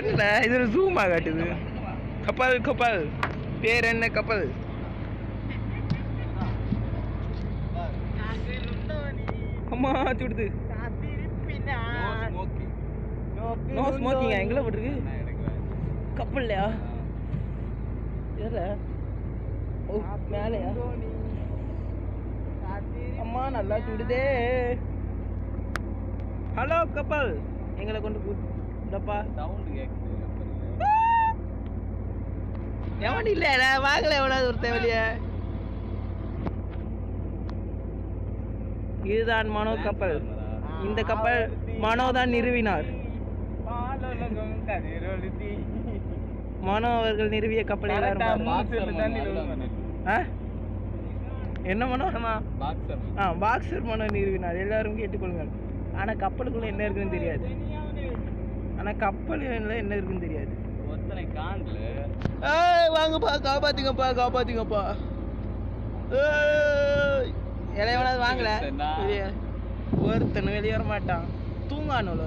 என்ன? இதுல ஜூமா காட்டுது கப்பல் கப்பல். பேர் என்ன கப்பல்? அம்மா சுடுது நோ ஸ்மோக்கிங் எங்கே போட்டிருக்கு? கப்பல்லையா? எதில்? ஓ மேலையா? அம்மா நல்லா சுடுதே ஹலோ கப்பல். எங்களை கொண்டு கூட்டப்பா எவன் இல்ல நான் வாங்கல எவனாவது ஒரு தேவையில்லைய இதுதான் மனோ கப்பல். இந்த கப்பல் மனோ தான் நிறுவினார். மனோ அவர்கள் நிறுவிய கப்பலை? என்ன மனோ? ஆ பாக்ஸர் மனோ நிறுவினார். எல்லாரும் கேட்டுக்கொள்ளுங்கள். ஆனா கப்பலுக்குள்ள என்ன இருக்குன்னு தெரியாது. ஆனா கப்பல் என்ன இருக்குன்னு தெரியாது. ஏய் வாங்கப்பா காப்பாத்துங்கப்பா காப்பாத்துங்கப்பா. ஏய். இலையவனாவது வாங்கல? சரிண்ணா. வெளியே வர மாட்டான் தூங்கானுல.